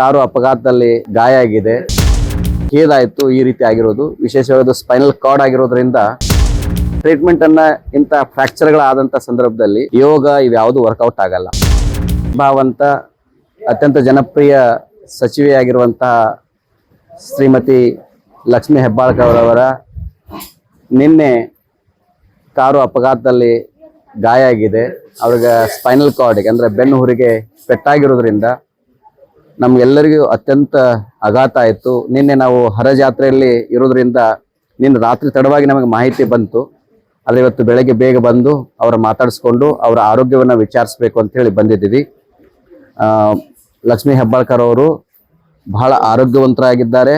Car ಅಪಘಾತದಲ್ಲಿ ಗಾಯ ಆಗಿದೆ. ಕೇದಾಯಿತು ಈ ರೀತಿ ಆಗಿರೋದು. ವಿಶೇಷವಾದ ಸ್ಪೈನಲ್ ಕಾರ್ಡ್ ಆಗಿರೋದ್ರಿಂದ ಟ್ರೀಟ್ಮೆಂಟ್ ಅನ್ನ ಇಂಥ ಫ್ರಾಕ್ಚರ್ಗಳಾದಂಥ ಸಂದರ್ಭದಲ್ಲಿ ಯೋಗ ಇವ್ಯಾವುದು ವರ್ಕೌಟ್ ಆಗಲ್ಲ. ಭಾವಂತ ಅತ್ಯಂತ ಜನಪ್ರಿಯ ಸಚಿವೆಯಾಗಿರುವಂತಹ ಶ್ರೀಮತಿ ಲಕ್ಷ್ಮಿ ಹೆಬ್ಬಾಳ್ಕರ್ ಅವರ ನಿನ್ನೆ ಕಾರು ಅಪಘಾತದಲ್ಲಿ ಗಾಯ ಆಗಿದೆ. ಅವ್ರಿಗೆ ಸ್ಪೈನಲ್ ಕಾರ್ಡಿಗೆ ಅಂದರೆ ಬೆನ್ನು ಹುರಿಗೆ ಪೆಟ್ಟಾಗಿರೋದ್ರಿಂದ ನಮ್ಗೆಲ್ಲರಿಗೂ ಅತ್ಯಂತ ಆಘಾತ ಆಯಿತು. ನಿನ್ನೆ ನಾವು ಹರ ಜಾತ್ರೆಯಲ್ಲಿ ಇರೋದ್ರಿಂದ ನಿನ್ನೆ ರಾತ್ರಿ ತಡವಾಗಿ ನಮಗೆ ಮಾಹಿತಿ ಬಂತು. ಆದರೆ ಇವತ್ತು ಬೆಳಗ್ಗೆ ಬೇಗ ಬಂದು ಅವರ ಮಾತಾಡಿಸ್ಕೊಂಡು ಅವರ ಆರೋಗ್ಯವನ್ನು ವಿಚಾರಿಸ್ಬೇಕು ಅಂತ ಹೇಳಿ ಬಂದಿದ್ದೀವಿ. ಲಕ್ಷ್ಮೀ ಹೆಬ್ಬಾಳ್ಕರ್ ಅವರು ಬಹಳ ಆರೋಗ್ಯವಂತರಾಗಿದ್ದಾರೆ.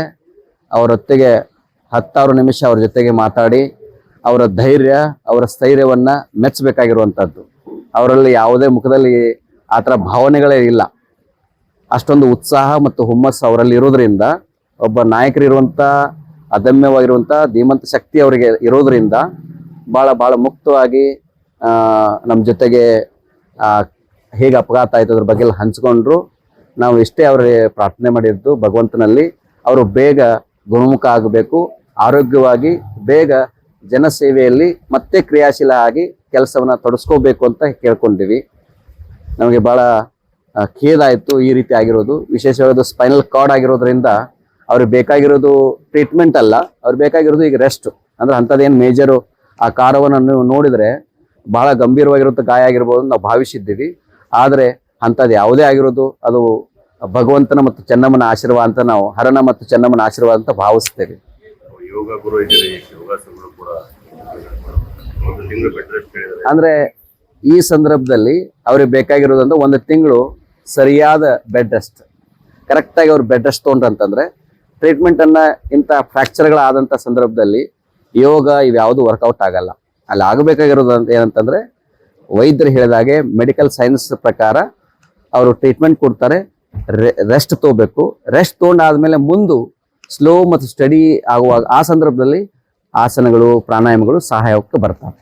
ಅವರೊತ್ತಿಗೆ ಹತ್ತಾರು ನಿಮಿಷ ಅವ್ರ ಜೊತೆಗೆ ಮಾತಾಡಿ ಅವರ ಧೈರ್ಯ, ಅವರ ಸ್ಥೈರ್ಯವನ್ನು ಮೆಚ್ಚಬೇಕಾಗಿರುವಂಥದ್ದು ಅವರಲ್ಲಿ ಯಾವುದೇ ಮುಖದಲ್ಲಿ ಆ ಥರ ಭಾವನೆಗಳೇ ಇಲ್ಲ. ಅಷ್ಟೊಂದು ಉತ್ಸಾಹ ಮತ್ತು ಹುಮ್ಮಸ್ಸು ಅವರಲ್ಲಿ ಇರೋದ್ರಿಂದ, ಒಬ್ಬ ನಾಯಕರಿರುವಂಥ ಅದಮ್ಯವಾಗಿರುವಂಥ ಧೀಮಂತ ಶಕ್ತಿ ಅವರಿಗೆ ಇರೋದ್ರಿಂದ ಭಾಳ ಭಾಳ ಮುಕ್ತವಾಗಿ ನಮ್ಮ ಜೊತೆಗೆ ಹೇಗೆ ಅಪಘಾತ ಆಯ್ತು ಅದ್ರ ಬಗ್ಗೆ ಹಂಚಿಕೊಂಡ್ರು. ನಾವು ಇಷ್ಟೇ ಅವರಿಗೆ ಪ್ರಾರ್ಥನೆ ಮಾಡಿದ್ದು ಭಗವಂತನಲ್ಲಿ. ಅವರು ಬೇಗ ಗುಣಮುಖ ಆಗಬೇಕು. ಆರೋಗ್ಯವಾಗಿ ಬೇಗ ಜನಸೇವೆಯಲ್ಲಿ ಮತ್ತೆ ಕ್ರಿಯಾಶೀಲ ಆಗಿ ಕೆಲಸವನ್ನ ತೊಡಸ್ಕೋಬೇಕು ಅಂತ ಕೇಳ್ಕೊಂಡಿವಿ. ನಮಗೆ ಭಾಳ ಖೇದಾಯಿತು ಈ ರೀತಿ ಆಗಿರೋದು. ವಿಶೇಷವಾದ ಸ್ಪೈನಲ್ ಕಾರ್ಡ್ ಆಗಿರೋದ್ರಿಂದ ಅವ್ರಿಗೆ ಬೇಕಾಗಿರೋದು ಟ್ರೀಟ್ಮೆಂಟ್ ಅಲ್ಲ ಅವ್ರಿಗೆ ಬೇಕಾಗಿರೋದು ಈಗ ರೆಸ್ಟ್ ಅಂದ್ರೆ ಅಂಥದ್ದೇನು ಮೇಜರು ಆ ಕಾರವನ್ನು ನೀವು ನೋಡಿದರೆ ಬಹಳ ಗಂಭೀರವಾಗಿರುವಂಥ ಗಾಯ ಆಗಿರ್ಬೋದು ನಾವು ಭಾವಿಸಿದ್ದೀವಿ. ಆದರೆ ಅಂಥದ್ದು ಯಾವುದೇ ಆಗಿರೋದು ಅದು ಭಗವಂತನ ಮತ್ತು ಚೆನ್ನಮ್ಮನ ಆಶೀರ್ವಾದ ಅಂತ ನಾವು ಹರಣ ಮತ್ತು ಚೆನ್ನಮ್ಮನ ಆಶೀರ್ವಾದ ಅಂತ ಭಾವಿಸ್ತೇವೆ ಅಂದ್ರೆ ಈ ಸಂದರ್ಭದಲ್ಲಿ ಅವ್ರಿಗೆ ಬೇಕಾಗಿರೋದಂದ್ರೆ ಒಂದು ತಿಂಗಳು ಸರಿಯಾದ ಬೆಡ್ ರೆಸ್ಟ್ ಕರೆಕ್ಟಾಗಿ ಅವ್ರು ಬೆಡ್ ರೆಸ್ಟ್ ತೊಗೊಂಡ್ರಂತಂದ್ರೆ ಟ್ರೀಟ್ಮೆಂಟ್ ಅನ್ನ ಇಂಥ ಫ್ರ್ಯಾಕ್ಚರ್ಗಳಾದಂಥ ಸಂದರ್ಭದಲ್ಲಿ ಯೋಗ ಇವ್ಯಾವುದು ವರ್ಕೌಟ್ ಆಗಲ್ಲ. ಅಲ್ಲಿ ಆಗಬೇಕಾಗಿರೋದು ಅಂತ ಏನಂತಂದ್ರೆ, ವೈದ್ಯರು ಹೇಳಿದಾಗೆ ಮೆಡಿಕಲ್ ಸೈನ್ಸ್ ಪ್ರಕಾರ ಅವರು ಟ್ರೀಟ್ಮೆಂಟ್ ಕೊಡ್ತಾರೆ ರೆಸ್ಟ್ ತಗೋಬೇಕು. ರೆಸ್ಟ್ ತೊಗೊಂಡಾದಮೇಲೆ ಮುಂದೆ ಸ್ಲೋ ಮತ್ತು ಸ್ಟಡಿ ಆಗುವಾಗ ಆ ಸಂದರ್ಭದಲ್ಲಿ ಆಸನಗಳು, ಪ್ರಾಣಾಯಾಮಗಳು ಸಹಾಯಕ್ಕೆ ಬರ್ತವೆ.